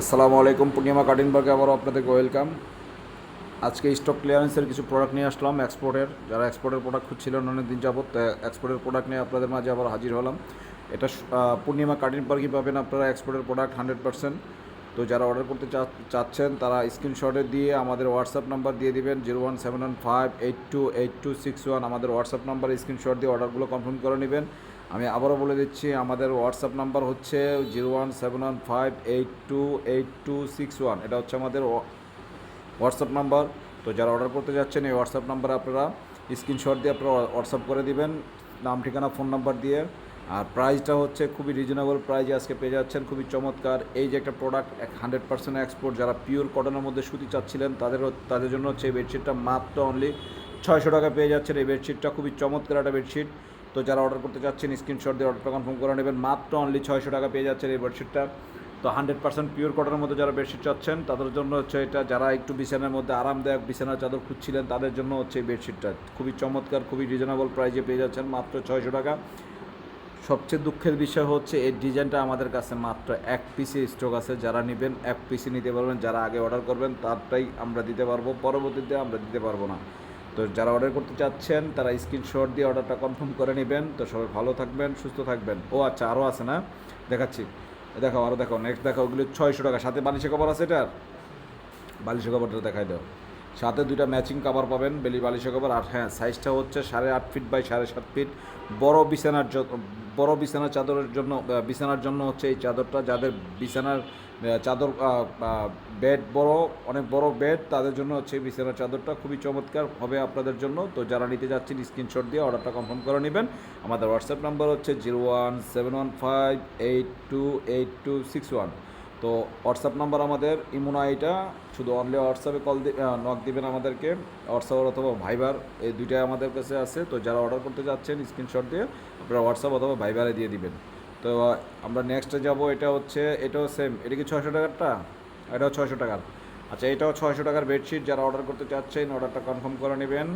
আসসালামু আলাইকুম, পূর্ণিমা কাটিনবার্গে আবারও আপনাদেরকে ওয়েলকাম। আজকে স্টক ক্লিয়ারেন্সের কিছু প্রোডাক্ট নিয়ে আসলাম এক্সপোর্টের যারা এক্সপোর্টের প্রোডাক্ট খুঁজছিলেন অনেক দিন যাবত এক্সপোর্টের প্রোডাক্ট নিয়ে আপনাদের মাঝে আবার হাজির হলাম। এটা পূর্ণিমা কাটিনবার্গই পাবেন আপনারা এক্সপোর্টের প্রোডাক্ট হান্ড্রেড পার্সেন্ট তো যারা অর্ডার করতে চাচ্ছেন, তারা স্ক্রিনশটে দিয়ে আমাদের হোয়াটসঅ্যাপ নাম্বার দিয়ে দিবেন zero one seven one five eight two eight two six one আমাদের হোয়াটসঅ্যাপ নাম্বার স্ক্রিনশট দিয়ে অর্ডারগুলো কনফার্ম করে নেবেন। আমি আবারও বলে দিচ্ছি, আমাদের হোয়াটসঅ্যাপ নাম্বার হচ্ছে zero one seven one five eight two eight two six one এটা হচ্ছে আমাদের হোয়াটসঅ্যাপ নাম্বার তো যারা অর্ডার করতে যাচ্ছেন, এই হোয়াটসঅ্যাপ নাম্বারে আপনারা স্ক্রিনশট দিয়ে আপনারা হোয়াটসঅ্যাপ করে দিবেন, নাম, ঠিকানা ফোন নাম্বার দিয়ে। আর প্রাইসটা হচ্ছে খুবই রিজনেবল প্রাইজে আজকে পেয়ে যাচ্ছেন, খুবই চমৎকার। এই যে একটা প্রোডাক্ট এক হান্ড্রেড পার্সেন্ট এক্সপোর্ট যারা পিওর কটনের মধ্যে সুতি চাচ্ছিলেন, তাদের তাদের জন্য হচ্ছে এই বেডশিটটা মাত্র অনলি ছয়শো টাকা পেয়ে যাচ্ছেন। এই বেডশিটটা খুবই চমৎকার একটা বেডশিট তো যারা অর্ডার করতে চাচ্ছেন স্ক্রিনশট দিয়ে অর্ডারটা কনফার্ম করে নেবেন। মাত্র অনলি ছয়শো টাকা পেয়ে যাচ্ছেন এই বেডশিটটা তো হান্ড্রেড পার্সেন্ট পিওর কটনের মধ্যে যারা বেডশিট চাচ্ছেন, তাদের জন্য হচ্ছে এটা, যারা একটু বিছানার মধ্যে আরামদায়ক বিছানার চাদর খুঁজছিলেন, তাদের জন্য হচ্ছে এই বেডশিটটা খুবই চমৎকার, খুবই রিজনেবল প্রাইসে পেয়ে যাচ্ছেন মাত্র ছয়শো টাকা। সবচেয়ে দুঃখের বিষয় হচ্ছে, এই ডিজাইনটা আমাদের কাছে মাত্র এক পিসে স্টক আছে। যারা নেবেন, এক পিসে নিতে পারবেন। যারা আগে অর্ডার করবেন, তারটাই আমরা দিতে পারব। পরবর্তীতে আমরা দিতে পারব না। তো যারা অর্ডার করতে চাচ্ছেন, তারা স্ক্রিনশট দিয়ে অর্ডারটা কনফার্ম করে নেবেন। তো সবাই ভালো থাকবেন, সুস্থ থাকবেন। ও আচ্ছা আরও আছে না? দেখাচ্ছি। দেখাও আরও দেখো নেক্সট দেখো ওগুলো ছয়শো টাকা। সাথে বালিশে কভার আছে এটার? বালিশে কভারটা দেখাই দাও। সাথে দুইটা ম্যাচিং কাভার পাবেন, বেলি বালিশা কভার আর হ্যাঁ সাইজটা হচ্ছে সাড়ে আট ফিট বাই সাড়ে সাত ফিট বড় বিছানার বড় বিছানার চাদরের জন্য বিছানার জন্য হচ্ছে এই চাদরটা। যাদের বিছানার চাদর বেড বড়, অনেক বড় বেড তাদের জন্য হচ্ছে এই বিছানার চাদরটা খুবই চমৎকার হবে আপনাদের জন্য। তো যারা নিতে যাচ্ছেন স্ক্রিনশট দিয়ে অর্ডারটা কনফার্ম করে নেবেন। আমাদের হোয়াটসঅ্যাপ নাম্বার হচ্ছে zero one seven one five eight two eight two six one তো হোয়াটসঅ্যাপ নাম্বার আমাদের ইমোনা এটা, শুধু অনলি হোয়াটসঅ্যাপে কল নক দিবেন আমাদেরকে। হোয়াটসঅ্যাপ অথবা ভাইবার এই দুইটাই আমাদের কাছে আছে। তো যারা অর্ডার করতে যাচ্ছেন স্ক্রিনশট দিয়ে আপনারা হোয়াটসঅ্যাপ অথবা ভাইবারে দিয়ে দিবেন। তো, আমরা নেক্সটে যাব, এটা হচ্ছে, এটাও সেম এটা কি ছয়শো টাকারটা? এটাও ছয়শো টাকার। আচ্ছা এটাও ছয়শো টাকার বেডশিট। যারা অর্ডার করতে চাচ্ছেন অর্ডারটা কনফার্ম করে নেবেন।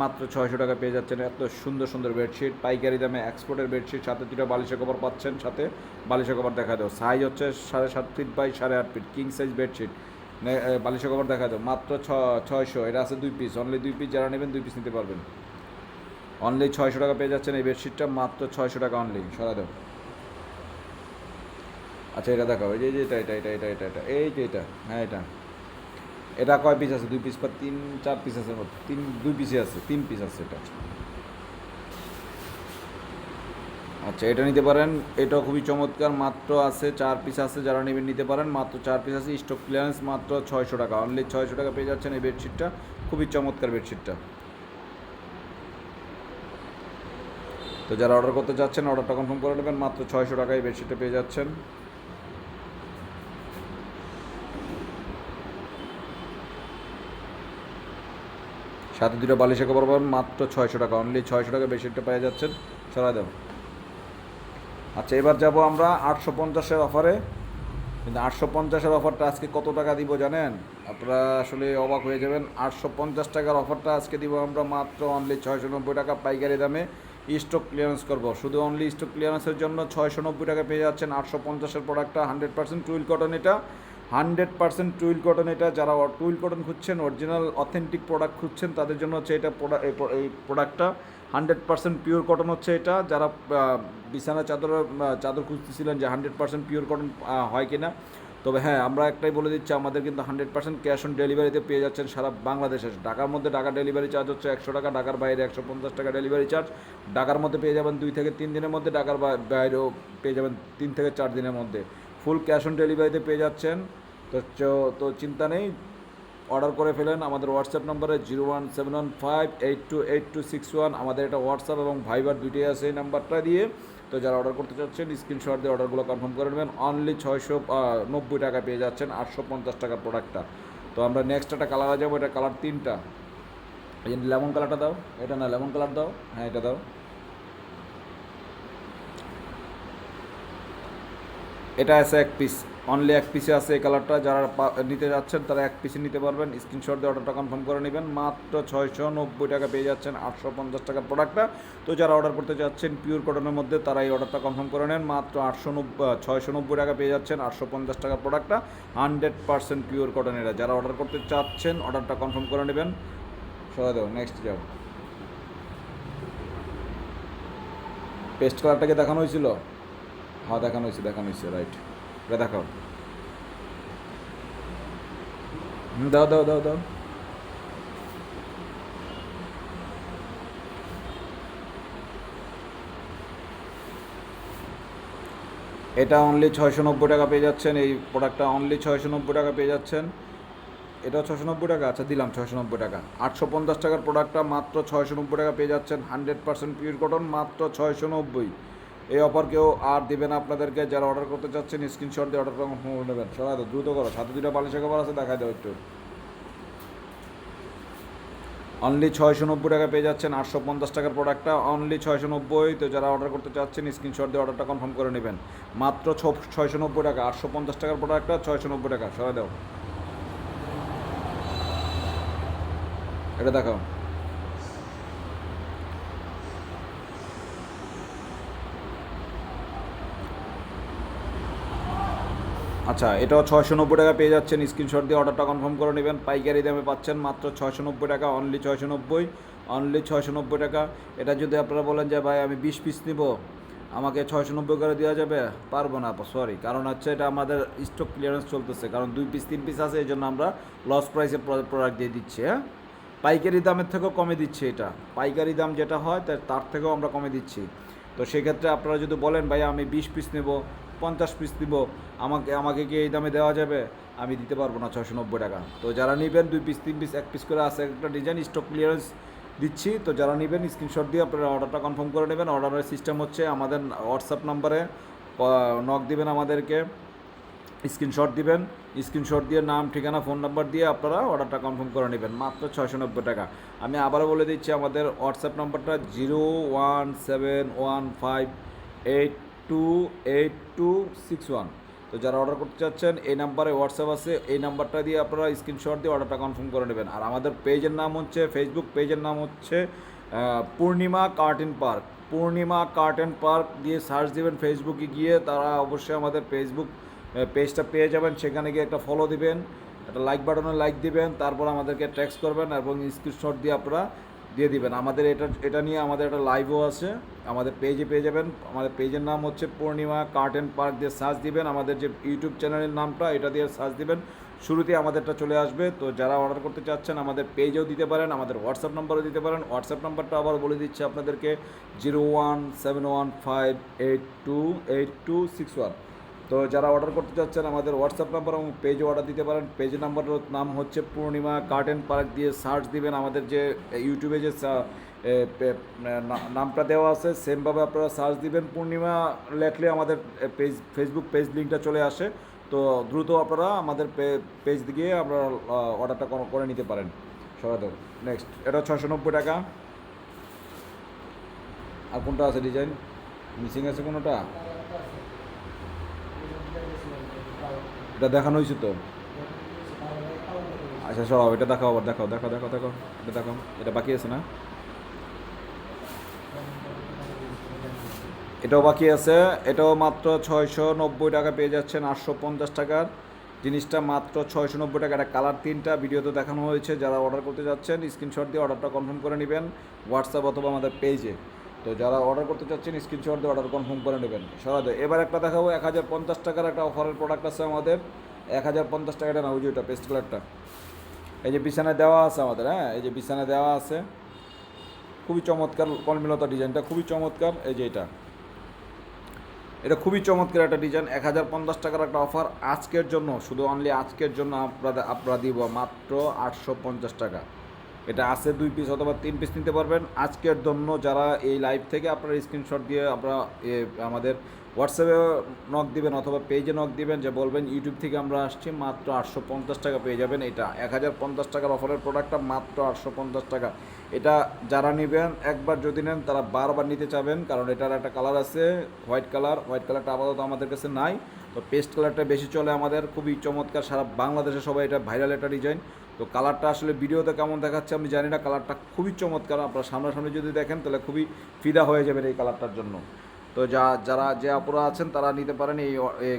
মাত্র ছয়শো টাকা পেয়ে যাচ্ছেন এত সুন্দর সুন্দর বেডশিট। পাইকারি দামে এক্সপোর্টের বেডশিট, সাথে দুটো বালিশের কভার পাচ্ছেন সাথে। বালিশের কভার দেখা দাও। সাইজ হচ্ছে সাড়ে সাত ফিট বাই সাড়ে আট ফিট কিং সাইজ বেডশিট বালিশের কভার দেখা দাও। মাত্র ছ, ছয়শো। এটা আছে দুই পিস অনলি দুই পিস যারা নেবেন, দুই পিস নিতে পারবেন। অনলি ছয়শো টাকা পেয়ে যাচ্ছেন এই বেডশিটটা মাত্র ছয়শো টাকা অনলি সরা দাও। আচ্ছা এটা দেখাও। এই যে এটা এটা এটা এটা এটা। এই যে, এটা। হ্যাঁ এটা। এটা কয় পিস আছে? দুই পিস বা তিন, চার পিস আছে? তিন, দুই পিসে আছে, তিন পিস আছে এটা। আচ্ছা এটা নিতে পারেন। এটা খুবই চমৎকার। মাত্র আছে, চার পিস আছে, যারা নেবেন নিতে পারেন। মাত্র চার পিস আছে স্টক ক্লিয়ারেন্স মাত্র ছয়শো টাকা। অনলি ছয়শো টাকা পেয়ে যাচ্ছেন এই বেডশিটটা খুবই চমৎকার বেডশিটটা তো যারা অর্ডার করতে যাচ্ছেন অর্ডারটা কনফার্ম করে নেবেন। মাত্র ছয়শো টাকায় বেডশিটটা পেয়ে যাচ্ছেন। সাথে দুটো বালিশে কভার পাবেন মাত্র ছয়শো টাকা। অনলি ছয়শো টাকা বেডশিটটা পেয়ে যাচ্ছেন। ছড়া দাও আচ্ছা এবার যাব আমরা আটশো পঞ্চাশের অফারে। কিন্তু আটশো পঞ্চাশের অফারটা আজকে কত টাকা দিব জানেন? আপনারা আসলে অবাক হয়ে যাবেন। আটশো পঞ্চাশ টাকার অফারটা আজকে দিব আমরা মাত্র অনলি ছয়শো নব্বই টাকা পাইকারি দামে। স্টক ক্লিয়ারেন্স করব। শুধু অনলি স্টক ক্লিয়ারেন্সের জন্য ছয়শো নব্বই টাকা পেয়ে যাচ্ছেন আটশো পঞ্চাশের প্রোডাক্টটা হান্ড্রেড পার্সেন্ট টুইল কটন এটা। হান্ড্রেড পার্সেন্ট টুইল কটন এটা, যারা টুইল কটন খুঁজছেন, অরিজিনাল, অথেন্টিক প্রোডাক্ট খুঁজছেন, তাদের জন্য হচ্ছে এটা এই প্রোডাক্টটা হান্ড্রেড পার্সেন্ট পিওর কটন হচ্ছে এটা। যারা বিছানা চাদর চাদর খুঁজতেছিলেন যে হান্ড্রেড পার্সেন্ট পিওর কটন হয় কিনা। তবে হ্যাঁ আমরা একটাই বলে দিচ্ছি, আমাদের কিন্তু হান্ড্রেড পার্সেন্ট ক্যাশ অন ডেলিভারিতে পেয়ে যাচ্ছেন সারা বাংলাদেশে। ঢাকার মধ্যে ঢাকা ডেলিভারি চার্জ হচ্ছে একশো টাকা, ঢাকার বাইরে একশো পঞ্চাশ টাকা ডেলিভারি চার্জ ঢাকার মধ্যে পেয়ে যাবেন দুই থেকে তিন দিনের মধ্যে, ঢাকার বাইরেও পেয়ে যাবেন তিন থেকে চার দিনের মধ্যে। ফুল ক্যাশ অন ডেলিভারিতে পেয়ে যাচ্ছেন। তো তো চিন্তা নেই। অর্ডার করে ফেলেন। আমাদের হোয়াটসঅ্যাপ নম্বরে zero one seven one five eight two eight two six one আমাদের এটা হোয়াটসঅ্যাপ এবং ভাইবার দুইটাই আছে এই নাম্বারটা দিয়ে। তো যারা অর্ডার করতে চাচ্ছেন স্ক্রিনশট দিয়ে অর্ডারগুলো কনফার্ম করে নেবেন। অনলি ছয়শো নব্বই টাকা পেয়ে যাচ্ছেন আটশো পঞ্চাশ টাকার প্রোডাক্টটা তো আমরা নেক্সট একটা কালার কালারে যাব, এটা কালার তিনটা। এই লেমন কালারটা দাও। এটা না লেমন কালার দাও। হ্যাঁ এটা দাও। এটা আছে এক পিস অনলি এক পিসে আছে এই কালারটা যারা নিতে যাচ্ছেন, তারা এক পিসে নিতে পারবেন। স্ক্রিনশট দিয়ে অর্ডারটা কনফার্ম করে নেবেন। মাত্র ছয়শো নব্বই টাকা পেয়ে যাচ্ছেন আটশো পঞ্চাশ টাকার প্রোডাক্টটা তো যারা অর্ডার করতে যাচ্ছেন পিওর কটনের মধ্যে, তারা এই অর্ডারটা কনফার্ম করে নেন। মাত্র আটশো নব্বই ছয়শো নব্বই টাকা পেয়ে যাচ্ছেন আটশো পঞ্চাশ টাকার প্রোডাক্টটা হান্ড্রেড পার্সেন্ট পিওর কটনের যারা অর্ডার করতে চাচ্ছেন অর্ডারটা কনফার্ম করে নেবেন। সবাই দাও নেক্সট যাও। পেস্ট কালারটাকে দেখানো হয়েছিল? হ্যাঁ দেখানো হয়েছে দেখানো হয়েছে রাইট এটা দেখাও হুম, দাও দাও দাও দাও। এটা অনলি ছয়শো নব্বই টাকা পেয়ে যাচ্ছেন এই প্রোডাক্টটা অনলি ছয়শো নব্বই টাকা পেয়ে যাচ্ছেন। এটা ছয়শো নব্বই টাকা? আচ্ছা দিলাম ছয়শো নব্বই টাকা। আটশো পঞ্চাশ টাকার প্রোডাক্টটা মাত্র ছয়শো নব্বই টাকা পেয়ে যাচ্ছেন হান্ড্রেড পার্সেন্ট পিওর কটন মাত্র ছয়শো নব্বই। এই অফার কেউ আর দিবেন আপনাদেরকে, যারা অর্ডার করতে চাচ্ছেন স্ক্রিনশট দিয়ে অর্ডার করে নেবেন। সবাই দ্রুত করো। সাথে দুটো বালিশের খাবার আছে দেখা দাও একটু। অনলি ছয়শো নব্বই টাকা পেয়ে যাচ্ছেন আটশো পঞ্চাশ টাকার প্রোডাক্টটা অনলি ছয়শো নব্বই, তো যারা অর্ডার করতে চাচ্ছেন স্ক্রিনশট দিয়ে অর্ডারটা কনফার্ম করে নেবেন। মাত্র ছ ছয়শো নব্বই টাকা, আটশো পঞ্চাশ টাকার প্রোডাক্টটা ছয়শো নব্বই টাকা। সবাই দাও। এটা দেখাও। আচ্ছা এটাও ছয়শো নব্বই টাকা পেয়ে যাচ্ছেন। স্ক্রিনশট দিয়ে অর্ডারটা কনফার্ম করে নেবেন। পাইকারি দামে পাচ্ছেন মাত্র ছয়শো নব্বই টাকা অনলি ছয়শো নব্বই অনলি ছয়শো নব্বই টাকা। এটা যদি আপনারা বলেন যে, ভাই, আমি বিশ পিস নিব, আমাকে ছয়শো নব্বই করে দেওয়া যাবে? পারব না সরি কারণ হচ্ছে এটা আমাদের স্টক ক্লিয়ারেন্স চলতেছে। কারণ দুই পিস তিন পিস আছে এই জন্য আমরা লস প্রাইসে প্রোডাক্ট দিয়ে দিচ্ছি হ্যাঁ? পাইকারি দামের থেকেও কমে দিচ্ছি এটা। পাইকারি দাম যেটা হয় তার থেকেও আমরা কমে দিচ্ছি। তো সেক্ষেত্রে আপনারা যদি বলেন, ভাই, আমি বিশ পিস নেব পঞ্চাশ পিস দিব, আমাকে আমাকে কি এই দামে দেওয়া যাবে? আমি দিতে পারব না ছয়শো নব্বই টাকা। তো যারা নেবেন দুই পিস তিন পিস এক পিস করে আছে, একটা ডিজাইন স্টক ক্লিয়ারেন্স দিচ্ছি। তো যারা নেবেন স্ক্রিনশট দিয়ে আপনারা অর্ডারটা কনফার্ম করে নেবেন। অর্ডারের সিস্টেম হচ্ছে আমাদের হোয়াটসঅ্যাপ নাম্বারে নক দিবেন আমাদেরকে স্ক্রিনশট দিবেন। স্ক্রিনশট দিয়ে নাম, ঠিকানা ফোন নাম্বার দিয়ে আপনারা অর্ডারটা কনফার্ম করে নেবেন। মাত্র ছয়শো নব্বই টাকা। আমি আবারও বলে দিচ্ছি, আমাদের হোয়াটসঅ্যাপ নাম্বারটা zero one seven one five eight two eight two six one তো যারা অর্ডার করতে চাচ্ছেন, এই নাম্বারে হোয়াটসঅ্যাপ আছে। এই নাম্বারটা দিয়ে আপনারা স্ক্রিনশট দিয়ে অর্ডারটা কনফার্ম করে নেবেন। আর আমাদের পেজের নাম হচ্ছে ফেসবুক পেজের নাম হচ্ছে Purnima curtain park Purnima curtain park দিয়ে সার্চ দিবেন ফেসবুকে গিয়ে, তারা অবশ্যই আমাদের ফেসবুক পেজটা পেয়ে যাবেন। সেখানে গিয়ে একটা ফলো দিবেন। একটা লাইক বাটনে লাইক দিবেন। তারপর আমাদেরকে ট্যাক্স করবেন এবং স্ক্রিনশট দিয়ে আপনারা দিয়ে দিবেন। আমাদের এটা এটা নিয়ে আমাদের একটা লাইভও আছে। আমাদের পেজে পেয়ে যাবেন। আমাদের পেজের নাম হচ্ছে পূর্ণিমা কার্টেন পার্ক দিয়ে সার্চ দিবেন। আমাদের যে ইউটিউব চ্যানেলের নামটা, এটা দিয়ে সার্চ দিবেন। শুরুতে আমাদেরটা চলে আসবে। তো যারা অর্ডার করতে চাচ্ছেন, আমাদের পেজেও দিতে পারেন, আমাদের হোয়াটসঅ্যাপ নাম্বারও দিতে পারেন। হোয়াটসঅ্যাপ নাম্বারটা আবার বলে দিচ্ছি আপনাদেরকে zero one seven one five eight two eight two six one তো যারা অর্ডার করতে চাচ্ছেন আমাদের হোয়াটসঅ্যাপ নাম্বার এবং পেজে অর্ডার দিতে পারেন। পেজ নাম্বারের নাম হচ্ছে পূর্ণিমা গার্ডেন পার্ক দিয়ে সার্চ দিবেন। আমাদের যে ইউটিউবে যে নামটা দেওয়া আছে সেমভাবে আপনারা সার্চ দিবেন। পূর্ণিমা লেখলে আমাদের পেজ ফেসবুক পেজ লিঙ্কটা চলে আসে। তো দ্রুত আপনারা আমাদের পেজ দিয়ে আপনারা অর্ডারটা করে নিতে পারেন। সবাই তো নেক্সট এটা ছশো নব্বই টাকা। আর কোনটা আছে ডিজাইন মিসিং আছে কোনোটা? এটা দেখানো হয়েছে তো? আচ্ছা সব, এটা দেখাও আবার, দেখাও দেখাও দেখাও দেখাও, এটা দেখাও, এটা বাকি আছে না? এটাও বাকি আছে, এটাও মাত্র ছয়শো নব্বই টাকা পেয়ে যাচ্ছেন আটশো পঞ্চাশ টাকার জিনিসটা মাত্র ছয়শো নব্বই টাকা এটা কালার তিনটা, ভিডিওতে দেখানো হয়েছে, যারা অর্ডার করতে যাচ্ছেন স্ক্রিনশট দিয়ে অর্ডারটা কনফার্ম করে নেবেন হোয়াটসঅ্যাপ অথবা আমাদের পেজে তো যারা অর্ডার করতে চাচ্ছেন স্ক্রিনশট দিয়ে অর্ডার কনফার্ম করে নেবেন। সরাদে এবার একটা দেখাবো, এক হাজার পঞ্চাশ টাকার একটা অফারের প্রোডাক্ট আছে আমাদের। এক হাজার পঞ্চাশ টাকাটা না ওই যে ওইটা পেস্ট কালারটা এই যে বিছানায় দেওয়া আছে আমাদের হ্যাঁ? এই যে বিছানায় দেওয়া আছে। খুবই চমৎকার কলমিলতা ডিজাইনটা, খুবই চমৎকার। এই যে এটা। এটা খুবই চমৎকার একটা ডিজাইন। এক হাজার পঞ্চাশ টাকার একটা অফার আজকের জন্য, শুধু অনলি আজকের জন্য আপনাদের, আপনারা দিব মাত্র আটশো পঞ্চাশ টাকা। এটা আছে দুই পিস অথবা তিন পিস নিতে পারবেন। আজকের জন্য যারা এই লাইভ থেকে আপনারা স্ক্রিনশট দিয়ে আপনারা আমাদের হোয়াটসঅ্যাপে নক দিবেন অথবা পেজে নক দিবেন, যে বলবেন ইউটিউব থেকে আমরা আসছি, মাত্র আটশো পঞ্চাশ টাকা পেয়ে যাবেন এটা। এক হাজার পঞ্চাশ টাকার অফারের প্রোডাক্টটা মাত্র আটশো পঞ্চাশ টাকা। এটা যারা নেবেন, একবার যদি নেন, তারা বারবার নিতে চাবেন, কারণ এটার একটা কালার আছে হোয়াইট কালার হোয়াইট কালারটা আপাতত আমাদের কাছে নাই। তো পেস্ট কালারটা বেশি চলে আমাদের। খুবই চমৎকার সারা বাংলাদেশে সবাই এটা ভাইরাল একটা ডিজাইন তো কালারটা আসলে ভিডিওতে কেমন দেখাচ্ছে আমি জানি না, কালারটা খুবই চমৎকার। আপনারা সামনাসামনি যদি দেখেন তাহলে খুবই ফিদা হয়ে যাবেন এই কালারটার জন্য। তো যা, যারা যে আপুরা আছেন তারা নিতে পারেন এই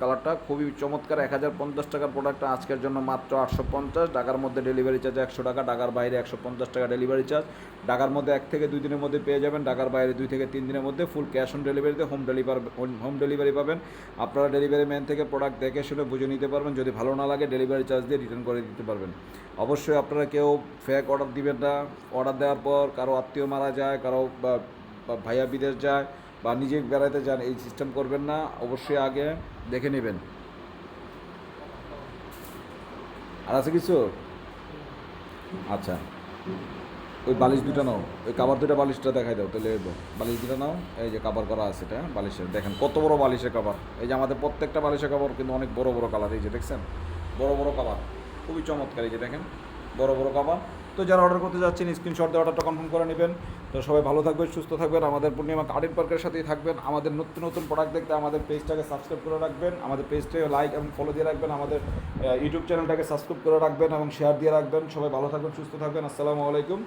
কালারটা। খুবই চমৎকার, এক হাজার পঞ্চাশ টাকার প্রোডাক্টটা আজকের জন্য মাত্র আটশো পঞ্চাশ। ঢাকার মধ্যে ডেলিভারি চার্জ একশো টাকা, ঢাকার বাইরে একশো পঞ্চাশ টাকা ডেলিভারি চার্জ ঢাকার মধ্যে এক থেকে দুই দিনের মধ্যে পেয়ে যাবেন, ঢাকার বাইরে দুই থেকে তিন দিনের মধ্যে ফুল ক্যাশ অন ডেলিভারিতে হোম ডেলিভারি হোম ডেলিভারি পাবেন। আপনারা ডেলিভারি ম্যান থেকে প্রোডাক্ট দেখে শুনে বুঝে নিতে পারবেন, যদি ভালো না লাগে ডেলিভারি চার্জ দিয়ে রিটার্ন করে দিতে পারবেন। অবশ্যই আপনারা কেউ ফেক অর্ডার দিবেন না। অর্ডার দেওয়ার পর কারও আত্মীয় মারা যায়, কারও ভাইয়া বিদেশ যায় বা নিজে বেড়াতে যান, এই সিস্টেম করবেন না, অবশ্যই আগে দেখে নেবেন। আর আছে কিছু? আচ্ছা। ওই বালিশ দুটো নাও। ওই কাবার দুটো বালিশটা দেখাই দাও, তাহলে বালিশ দুটো নাও, এই যে কাবার করা আছে এটা, বালিশের, দেখেন কত বড় বালিশের কাবার। এই যে আমাদের প্রত্যেকটা বালিশের কাবার কিন্তু অনেক বড় বড় কালার, এই যে দেখছেন? বড় বড় কাবার, খুবই চমৎকার, এই যে দেখেন। বড় বড় কাবার। তো যারা অর্ডার করতে যাচ্ছেন স্ক্রিনশট দিয়ে অর্ডারটা কনফার্ম করে নেবেন। তো সবাই ভালো থাকবেন, সুস্থ থাকবেন। আমাদের পূর্ণিমা কার্ডিন পার্কের সাথেই থাকবেন। আমাদের নতুন নতুন প্রোডাক্ট দেখতে আমাদের পেজটাকে সাবস্ক্রাইব করে রাখবেন। আমাদের পেজটাকে লাইক এবং ফলো দিয়ে রাখবেন। আমাদের ইউটিউব চ্যানেলটাকে সাবস্ক্রাইব করে রাখবেন এবং শেয়ার দিয়ে রাখবেন। সবাই ভালো থাকবেন, সুস্থ থাকবেন। আসসালামু আলাইকুম।